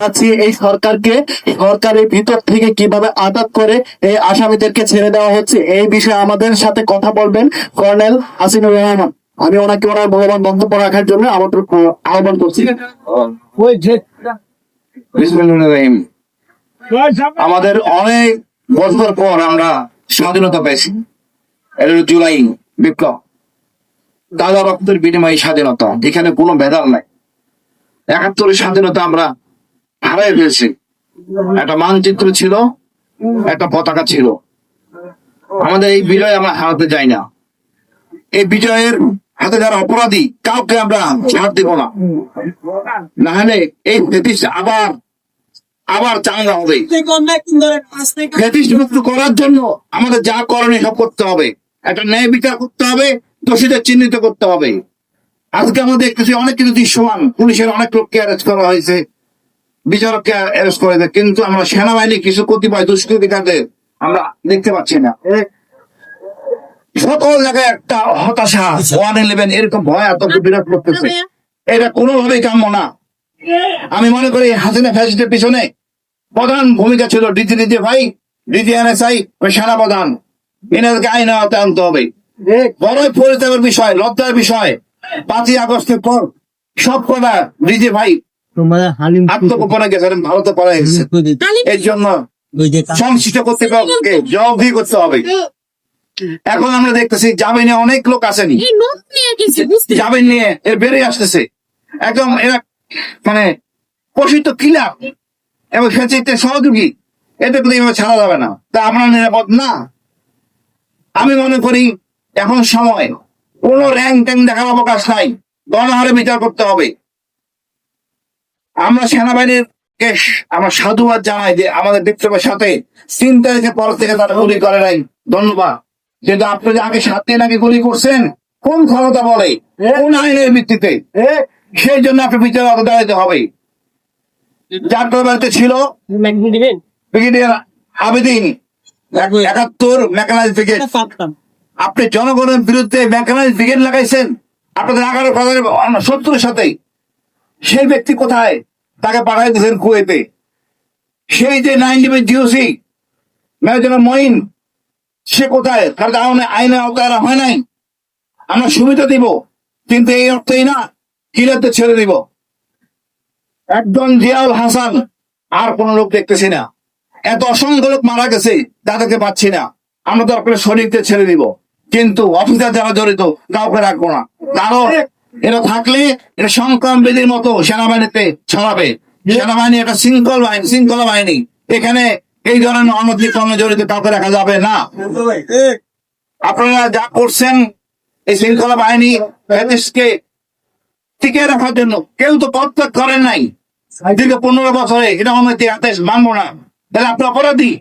আছি এই সরকারকে সরকারের ভিতর থেকে কীভাবে আটক করে এই আসামিদেরকে ছেড়ে দেওয়া হচ্ছে এই বিষয়ে আমাদের সাথে কথা বলবেন কর্নেল হাসিনুর রহমান। আমি ওনাকে ওনার ভগবান বক্তব্য রাখার জন্য আমাদের আহ্বান করছি। আমাদের অনেক বছর পর আমরা স্বাধীনতা পেয়েছি। এটা জুলাই বিপ্লব। তাজা রক্তের বিনিময়ে স্বাধীনতা এখানে কোনো ভেদাল নাই। একাত্তরের স্বাধীনতা আমরা হারাই ফেলছি। একটা মানচিত্র ছিল, একটা পতাকা ছিল। আমাদের এই বিজয় আমরা হারাতে যাই না। এই বিজয়ের হাতে যারা অপরাধী, কাউকে আমরা ছাড় দিব না। না হলে এই ফেটিস আবার আবার চাঙ্গা হবে। ফেটিস মুক্ত করার জন্য আমাদের যা করণীয় সব করতে হবে। একটা ন্যায় বিচার করতে হবে, দোষীদের চিহ্নিত করতে হবে। আজকে আমাদের দেখতেছি অনেক কিছু দৃশ্যমান। পুলিশের অনেক লোককে অ্যারেস্ট করা হয়েছে। বিচারককে অ্যারেস্ট করে দেয়। কিন্তু আমরা সেনাবাহিনী কিছু কতিপয় দুষ্কৃতিকারদের আমরা দেখতে পাচ্ছি না। সকল জায়গায় একটা হতাশা ওয়ান ইলেভেন এরকম ভয় আতঙ্ক বিরাট করতেছে এটা কোনোভাবেই কাম্য না। আমি মনে করি হাসিনা ফ্যাসিস্টের পিছনে প্রধান ভূমিকা ছিল ডিজি ডিজি ভাই ডিজি এনএসআই ওই সেনা প্রধান এনাদেরকে আইন আওতায় আনতে হবে। বড়ই পরিতাপের বিষয় লজ্জার বিষয়। পাঁচই আগস্টের পর সব কথা ডিজি ভাই আত্মগোপনে গেছেন ভারতে পড়া এর জন্য সংশ্লিষ্ট কর্তৃপক্ষকে জবাবদিহি করতে হবে। এখন আমরা দেখতেছি জামিনে অনেক লোক আসেনি। এই নোট নিয়ে গেছি বুঝতে জামিন নিয়ে এর বেড়ে আসতেছে। একদম এরা মানে পোষিত কিলার এবং ফেচিতে সহযোগী। এতে কিন্তু এইভাবে ছাড়া যাবে না। তা আপনার নিরাপদ না? আমি মনে করি এখন সময়। কোন র্যাঙ্ক ট্যাঙ্ক দেখার অবকাশ নাই। গণহারে বিচার করতে হবে। আমরা সেনাবাহিনীর কে আমরা সাধুবাদ জানাই যে আমাদের বিপ্লবের সাথে চিন্তা রেখে পর থেকে তারা গুলি করে নাই। ধন্যবাদ। কিন্তু আপনি যে আগে সাত দিন আগে গুলি করছেন কোন ক্ষমতা বলে? কোন আইনের ভিত্তিতে? সেই জন্য আপনি বিচার দাঁড়াতে হবে। যার বাড়িতে ছিল ব্রিগেডিয়ার আবেদিন একাত্তর মেকানাইজ ব্রিগেড। আপনি জনগণের বিরুদ্ধে মেকানাইজ ব্রিগেড লাগাইছেন। আপনাদের এগারো হাজার শত্রুর সাথে সেই ব্যক্তি কোথায়? তাকে পাঠাই দিয়েছেন কুয়েতে। সেই যে নাইন ডিমের জিওসি মেজর মঈন, সে কোথায়? তার কারণে আইনের আওতায় আনা হয় নাই। আমরা সুবিধা দিব, কিন্তু এই অর্থেই না, কিলাতে ছেড়ে দিব। একজন জিয়াউল হাসান, আর কোন লোক দেখতেছি না। এত অসংখ্য লোক মারা গেছে, তাদেরকে পাচ্ছি না। আমরা দরকার শরীরকে ছেড়ে দিব। কিন্তু অফিসার যারা জড়িত, কাউকে রাখব না। কারণ এটা থাকলে এটা সংক্রাম বিধির মতো সেনাবাহিনীতে ছড়াবে। সেনাবাহিনী একটা শৃঙ্খল বাহিনী শৃঙ্খলা বাহিনী। এখানে এই ধরনের কর্মে জড়িত কাউকে রাখা যাবে না। আপনারা যা করছেন এই শৃঙ্খলা বাহিনী দেশকে টিকে রাখার জন্য কেউ তো পদত্যাগ করেন নাই। দীর্ঘ পনেরো বছরে এটা আমরা আদেশ মানবো না। তাহলে আপনি অপরাধী।